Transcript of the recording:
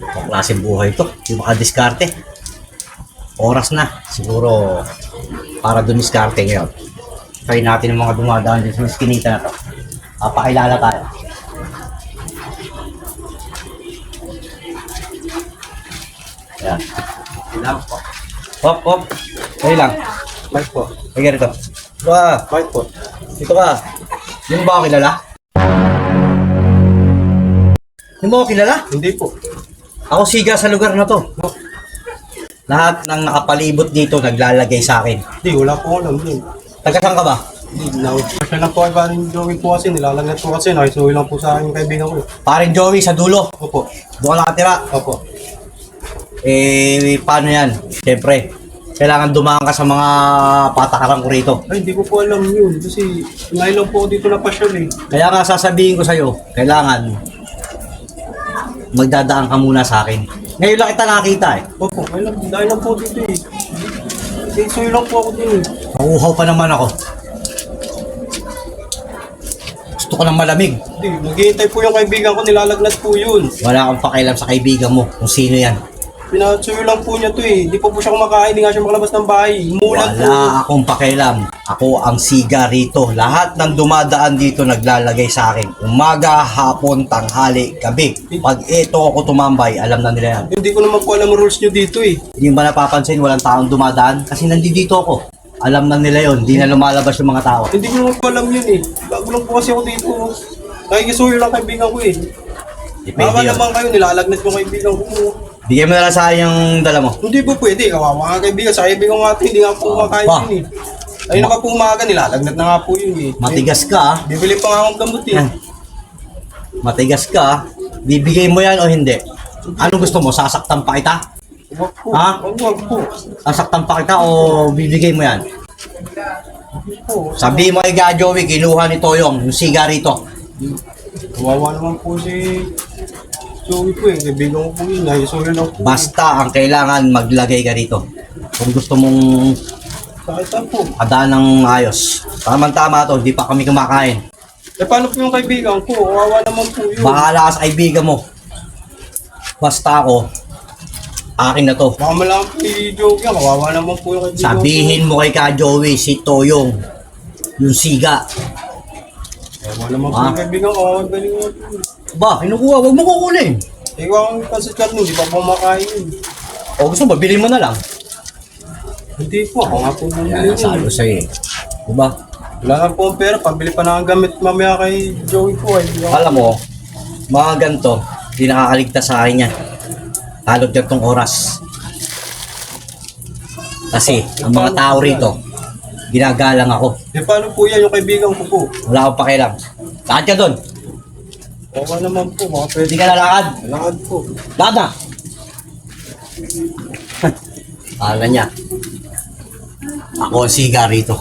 Ang klaseng buhay ito. Hindi makadiskarte. Oras na. Siguro para dumiskarte ngayon. Try natin ang mga dumadaan dito sa miskinita na to. Papakilala tayo. Ayan. Ilang po. Hop, hop. Ayun lang. Bye po. Ay, ganito. Dito ka. Bye po. Dito ka. Mo ba ako kilala? Hindi mo ako kilala? Hindi po. Ako siga sa lugar na to. Lahat ng nakapalibot dito naglalagay sa akin. Hindi, wala po alam din. Taga saan ka ba? Hindi, na Siya lang po ay paring Joey po kasi, nilalagnat po kasi, nakisuhi lang po sa akin yung kaibigan ko. Parin Joey sa dulo. Opo. Doon ka nakatira. Opo. Eh, paano yan? Siyempre, kailangan dumaan ka sa mga patakaran ko rito. Ay, hindi ko po alam yun. Kasi ngayon lang po dito na pasyal eh. Kaya nga sasabihin ko sa'yo, kailangan magdadaan ka muna sa akin. Ngayon lang kita nakita eh. Opo, ngayon lang, dahil lang po dito eh. Nakisuhi lang po ako din eh. Nauuhaw pa naman ako. Gusto ko ng malamig. Hindi, naghihintay po yung kaibigan ko, nilalagnat po yun. Wala kang pakialam sa kaibigan mo kung sino yan. Pinasuyo lang po niya to eh. Hindi po po siya kumakain, hindi nga siya makalabas ng bahay. Mulat po. Wala akong pakialam. Ako ang siga rito. Lahat ng dumadaan dito naglalagay sa akin. Umaga, hapon, tanghali, gabi. Pag ito ako tumambay, alam na nila yan. Hindi ko naman po alam ang rules niyo dito eh. Hindi mo ba napapansin walang taong dumadaan? Kasi nandito ako. Alam na nila yon. Hindi na lumalabas yung mga tao. Hindi ko naman po alam yun eh. Bago lang po kasi ako dito. Nakikisuyo lang kaibigan ko eh. Depende Baka yun. naman kayo, nilalagnat yung kaibigan ko. Bigyan mo na lang sa akin yung dala mo. Hindi po pwede, kawawa nga kaibigan. Sa kaibigan ko nga ito, hindi nga po kumakain ba? yun eh. Ayun na pa po umaga, nilalagnat na nga po yun eh. Matigas ka ah. Bibili pa nga akong gamot eh. Yan. Matigas ka ah. Bibigay mo yan o hindi? Ano gusto mo? Sasaktan pa kita? Huwag po. Ha? Huwag huwag po. Sasaktan pa kita o bibigay mo yan? Huwag po. Sabi mo kay Ga Joey, kinuha ni Toyong yung sigarito. Kawawa naman po si Joey po eh. Kaibigan ko po yun. Nakikisuyo lang po. Basta ang kailangan maglagay ka rito. Kung gusto mong Sakit po. adaan ng ayos. Tama-tama to, di pa kami kumakain. Eh paano po yung kaibigan ko? Kawawa naman po yun. Bahala ka sa kaibigan mo. Basta ako, akin na to. Baka malaman po si Joey yan. Kawawa naman po yung kaibigan ko. Sabihin mo kay Ka Joey, si Toyong, yung siga. Kawawa naman po Ah. yung kaibigan ko. Kawawa galing mo. Ba, kinukuha, huwag mo kukunin. Ikaw ang pansit karno, hindi pa po makain yun. O gusto mo, bilhin mo na lang. Hindi po, ako nga po bumili Yan, yun. ko sa'yo eh. Diba? Wala na po ang pera, pabili pa na ang gamit mamaya kay Joey po eh. Hindi ako- Alam mo, mga ganito, hindi nakakaligtas sa akin yan. Halog yan tong oras. Kasi, ang mga tao rito, ginagalang ako. Eh paano po yan yung kaibigan ko po? Wala akong pakialam. Lakad ka doon. Oo naman po, mga pwede. Hindi ka lalakad. Lakad po. Lakad na. Pala niya. Ako ang siga rito.